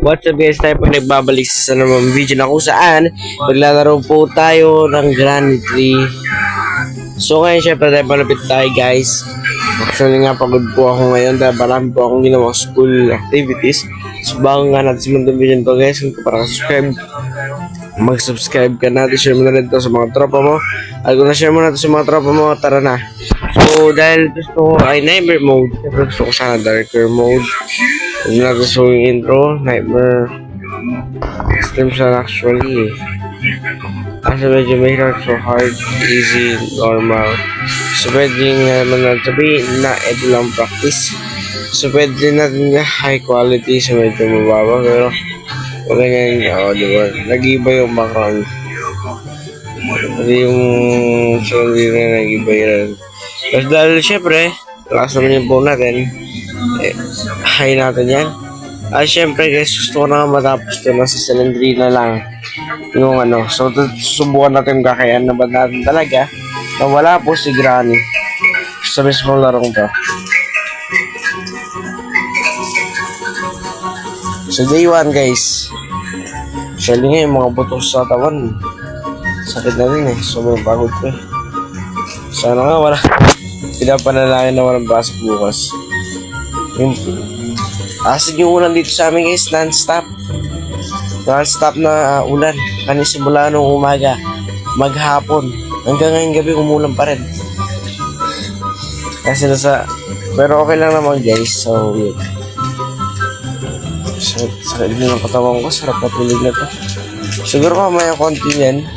What's up guys, tayo po nagbabalik sa namang video na kung saan maglalaro po tayo ng Granny Tree. So ngayon syempre tayo palapit tayo guys. Actually nga pagod po ako ngayon dahil marami po akong ginawa school activities. So bago nga natin simulan video to guys, kung para subscribe mag-subscribe ka na, share mo na rin to sa mga tropa mo. At kung na-share mo na to sa mga tropa mo, tara na. So, dahil gusto ko ay nightmare mode, syempre gusto ko sana darker mode. Huwag na gusto yung intro, nightmare. Extreme siya actually eh. Kasi medyo mahirap so hard, easy, normal. So, pwede nga naman na sabihin na ito lang practice. So, pwede natin na high quality sa medyo mababa, pero o ganyan nga, o di ba? Nag-iba yung background. Kasi yung sound na nag-iba yun. Tapos dahil syempre, lakas naman yung phone natin, eh, high natin yan. At syempre guys, gusto ko na matapos ito na sa Cylindrina lang. Yung ano, so t- subukan natin kakayan na ba natin talaga na wala po si Granny sa mismong larong to. So day 1 guys, Actually nga yung mga buto sa tawan, sakit na rin eh. Sobrang pagod ko eh. Sana nga wala. Pinapanalangin na walang pasok bukas. Yung, asig yung ulan dito sa amin guys, non-stop. Non-stop na uh, ulan. Kani simula nung umaga, maghapon. Hanggang ngayong gabi umulan pa rin. Kasi nasa, pero okay lang naman guys. So, yun. Sakit, sakit din ang katawan ko. Sarap na tulog na to. Siguro mamaya konti yan.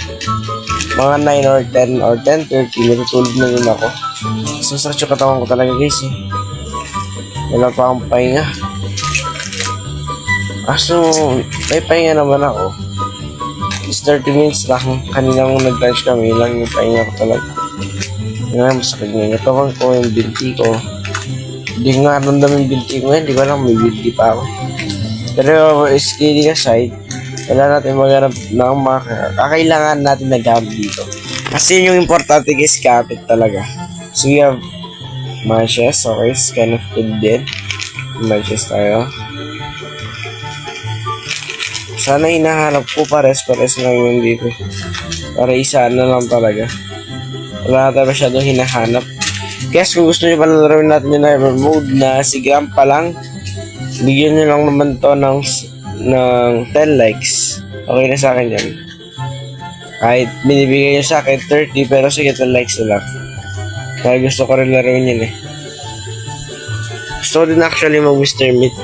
Mga 9 or 10 or 10.30, matutulog na rin ako. So, sarap yung katawan ko talaga guys eh. Wala pa akong pahinga. Aso, may pahinga naman ako. Is 30 minutes lang. Kaninang nag-lunch kami, lang yung pahinga ko talaga. Yun nga, masakit nga yung katawan ko, yung binti ko. Hindi nga ramdam yung binti ko ngayon, hindi ko alam may binti pa ako. Pero is kidding aside, wala natin maghanap ng mga kakailangan natin na gamit dito. Kasi yun yung importante guys, gamit talaga. So we have matches, okay, kind of din. Matches tayo. Sana hinahanap ko pares-pares lang yun dito. Para isa na lang talaga. Wala na tayo masyadong hinahanap. Guys, kung gusto nyo pala laruin natin yung Hyper Mode na si Grandpa lang, bigyan nyo lang naman to ng, ng 10 likes. Okay na sa akin yan. Kahit binibigay nyo sa akin 30, pero sige 10 likes na lang. Kaya gusto ko rin laruin yun eh. Gusto ko din actually mag Mr. Meat.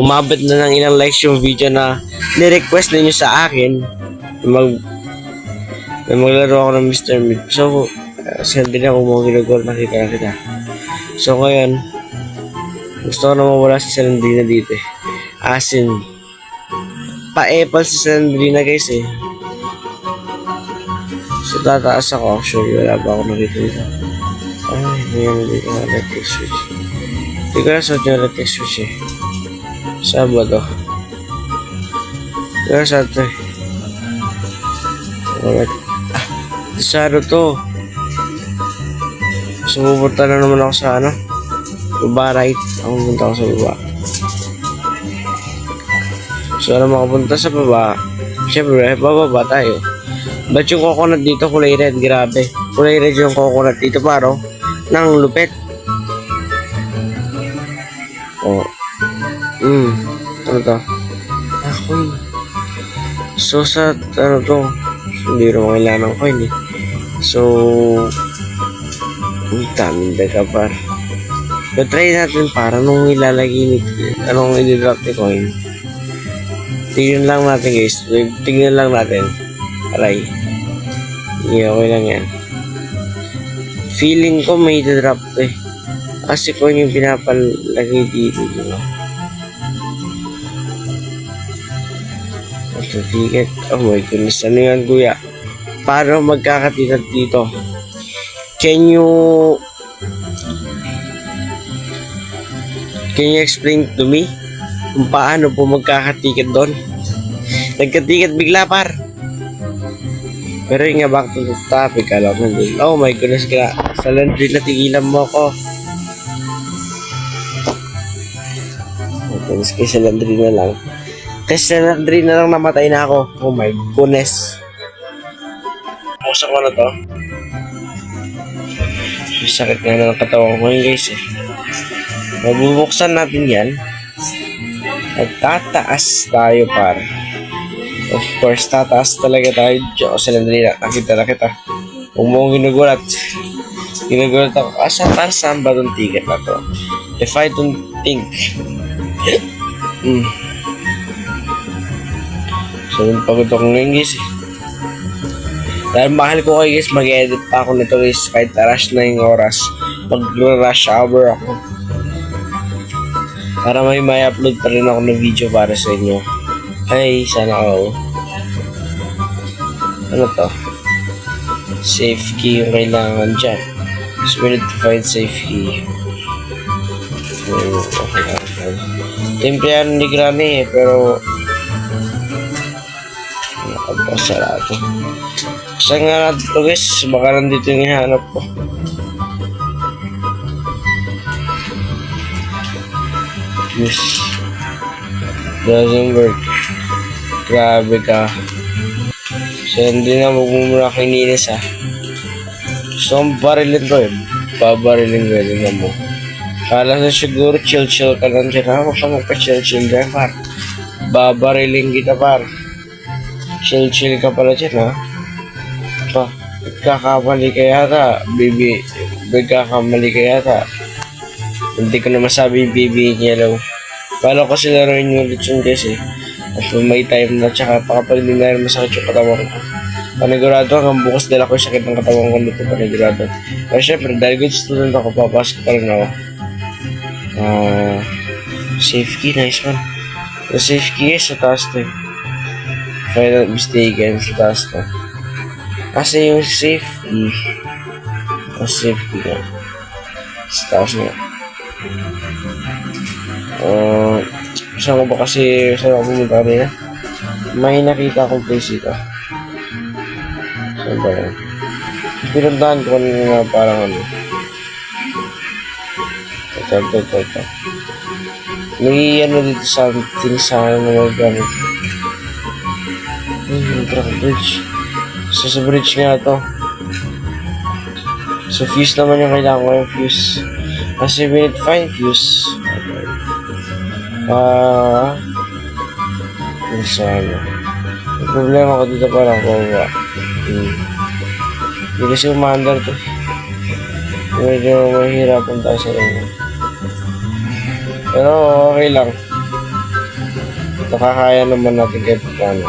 Umabot na ng ilang likes yung video na ni-request ninyo sa akin na mag na maglaro ako ng Mr. Meat. So, uh, send din ako mga ginagawa nakita na kita. So, ngayon, gusto ko na mawala si Salandrina dito eh. Asin. Pa-epal si Salandrina guys eh. So tataas ako actually. Wala ba ako nakita dito? Ay, mayroon dito na electric switch. Hindi ko nasuot yung electric switch eh. Saan ba to? Kaya saan to eh? Ah, sa ano to? So pupunta na naman ako sa ano? baba right ako punta ako sa baba so na makapunta sa baba syempre bababa tayo ba't yung coconut dito kulay red grabe kulay red yung coconut dito paro ng lupet oh mm ano to ah coin so sa ano to hindi rin kailangan ng coin eh so ang daming daga par So, try natin para nung ilalagay ni, anong i-drop ni coin. Tingnan lang natin guys. Tingnan lang natin. Aray. Hindi okay lang yan. Feeling ko may drop eh. Kasi coin yung pinapalagay dito. Diba? Ito, ticket. Oh my goodness. Ano yan kuya? Para magkakatikat dito. Can you Can you explain to me kung paano po magkakatiket doon? Nagkatiket bigla par. Pero yung nga back to the topic, alam mo. Oh my goodness, gra. Sa laundry na tigilan mo ako. Tapos kay sa laundry na lang. Kasi na, na lang namatay na ako. Oh my goodness. Pusa ko na to. May sakit na ng katawan ko ngayon guys eh. Mabubuksan natin yan. At tataas tayo par. Of course, tataas talaga tayo. Diyo, kasi nandali na. Nakita na kita. Huwag mo ginugulat. Ginugulat ako. Asa, para saan ba itong ticket na to? If I don't think. hmm. So, pagod ako ngayon guys eh. Dahil mahal ko kayo guys, mag-edit pa ako nito guys. Kahit rush na yung oras. Mag-rush hour ako. Para may may upload pa rin ako ng video para sa inyo. Ay, sana ako. Ano to? Safe key yung kailangan dyan. So, we to find safe key. Oh, okay, okay. Templeyano ni Granny eh, pero nakapasarado. Saan nga natin ito guys? Baka nandito yung ihanap ko. Yes. Doesn't work. Grabe ka. So, hindi na magmumura kay Ninis ha. So, ang barilin ko eh. Babarilin ko yun na mo. Kala sa siguro chill-chill ka lang dyan. Ha? Huwag ka magpa-chill-chill dyan, par. Babarilin kita, par. Chill-chill ka pala dyan, ha? Pa, nagkakamali ka yata. Baby, nagkakamali ka yata. Hindi ko na masabi baby yellow. Paano ko sila rin yung ulit kasi. At may time na tsaka pakapag hindi na rin masakit yung katawan ko. Panigurado hanggang bukas dala ko yung sakit ng katawan ko nito panigurado. Pero syempre dahil good student ako, papasok pa rin ako. Ah, safe key, nice one. The safe key is sa taas to eh. If I'm not mistaken, sa taas to. Kasi yung safe key, ang safe key nga. Sa taas nga. Uh, saan ko ba kasi saan ako pumunta kanina? May nakita akong place dito. Saan ba yun? Pinuntahan ko kanina na parang ano. Ito, ito, ito, ito. May ano dito something sa ano na gamit. Yung truck bridge. So, sa bridge nga to. So, fuse naman yung kailangan ko yung fuse. Kasi we need to find fuse. Ah, uh, sana. Ang problema ko dito parang kuha. Hmm. Hindi kasi umandar to. Medyo mahirapan tayo sa rin. Pero okay lang. Nakakaya naman natin kahit paano.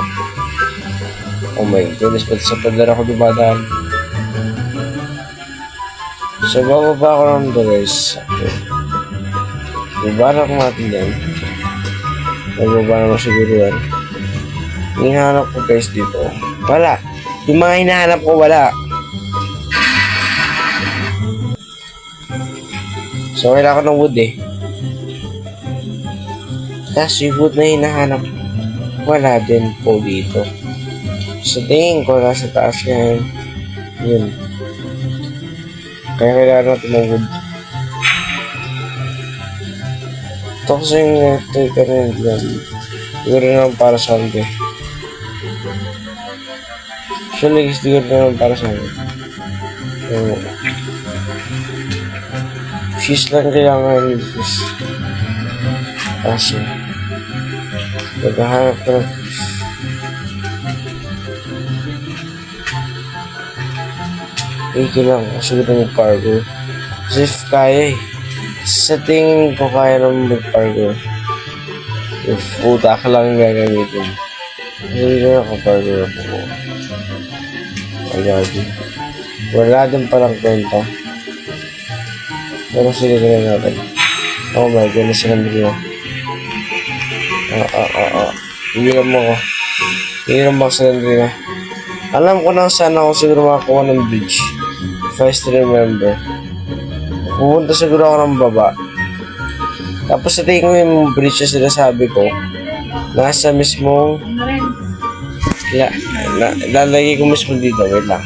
Oh my goodness, pati sa padala ko dumadaan. So, bababa ako ng guys. Babara ko natin yan. Bababa naman siguro yan. Hinahanap ko guys dito. Wala. Yung mga hinahanap ko, wala. So, kailangan ko ng wood eh. Tapos yung wood na hinahanap, wala din po dito. So, tingin ko nasa taas nga yun. Kaya kailangan natin ng wood. Ito kasi yung ito yung lang. Siguro naman para sa akin. Actually, siguro naman para sa akin. So, fuse lang kailangan ng fuse. Kaso, naghahanap ko ng fuse. Ito lang, kasi ito yung cargo. Kasi if kaya eh. Sa tingin ko kaya naman mag-cargo. If utak lang yung gagamitin. Hindi ako cargo ako. Agadi. Wala din palang kwenta. Pero sige na natin. Oh my goodness, sinabi ko. Ah, ah, ah, ah. Higiran mo ko. Higiran mo ako sa Landrina. Alam ko na saan ako siguro makakuha ng bridge. If I still remember. Pupunta siguro ako ng baba. Tapos sa tingin ko yung bridge na sinasabi ko, nasa mismong la, la, lalagay ko mismo dito, wait lang.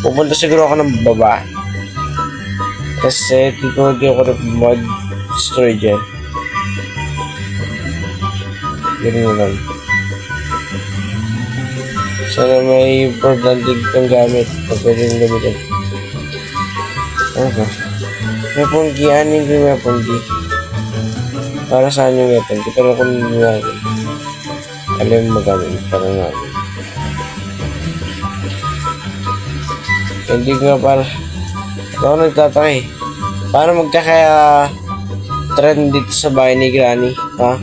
Pupunta siguro ako ng baba. Kasi dito hindi ako mag destroy dyan. Ganun lang. Sana may importante kang gamit na pwede yung gamitin. Ano ba? Key, anin ko yung weapon key. Para saan yung weapon key? Pero kung hindi natin. Alam mo magamit para natin. Hindi nga para... Ako nagtataka eh. Paano magkakaya trend dito sa bahay ni Granny? Ha?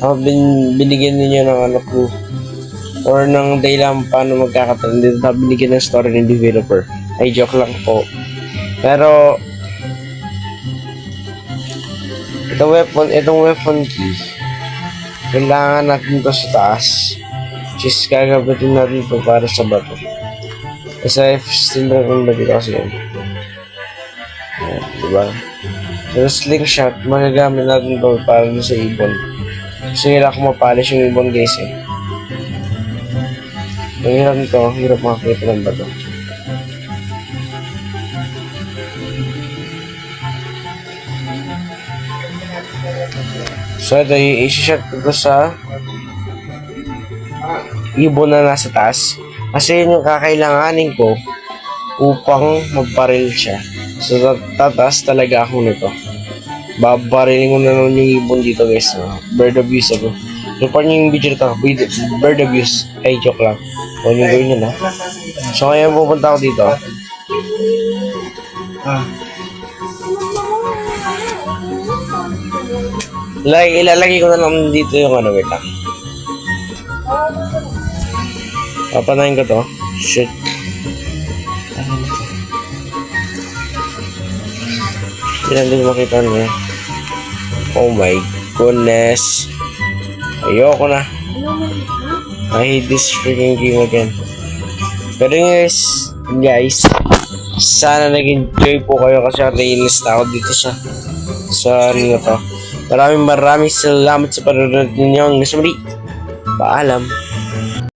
Ako bin, binigyan ninyo ng ano clue or ng dahilan paano magkakatrend dito na binigyan ng story ng developer. Ay, joke lang po. Pero, ito weapon, itong weapon key, kailangan natin to sa taas. Is, gagabitin natin to para sa bato. Kasi F-Steel Dragon ba dito kasi yun? Ayan, diba? So, slingshot, magagamit natin to para sa ibon. Kasi hirap mapalis yung ibon guys eh. Ang hirap nito, hirap makakita ng bato. So, ito, i-shot ko sa ibon na nasa taas. Kasi yun yung kakailanganin ko upang magbaril siya. So, tat- tataas talaga ako nito. Babarilin ko na naman yung ibon dito guys. No? Bird abuse ako. Yung pa yung video nito, bird, abuse. Ay, joke lang. Huwag yung gawin yun ha. So, ngayon pupunta ako dito. Like, ilalagay ko na lang dito yung ano, wait lang. Papanayin ko to. Shit. Hindi din makita niya. Oh my goodness. Ayoko na. I hate this freaking game again. Pero guys, guys, sana nag-enjoy po kayo kasi naiinis na ako dito sa sa ano to. Maraming maraming salamat sa panonood ninyo. Hanggang sa muli. Paalam.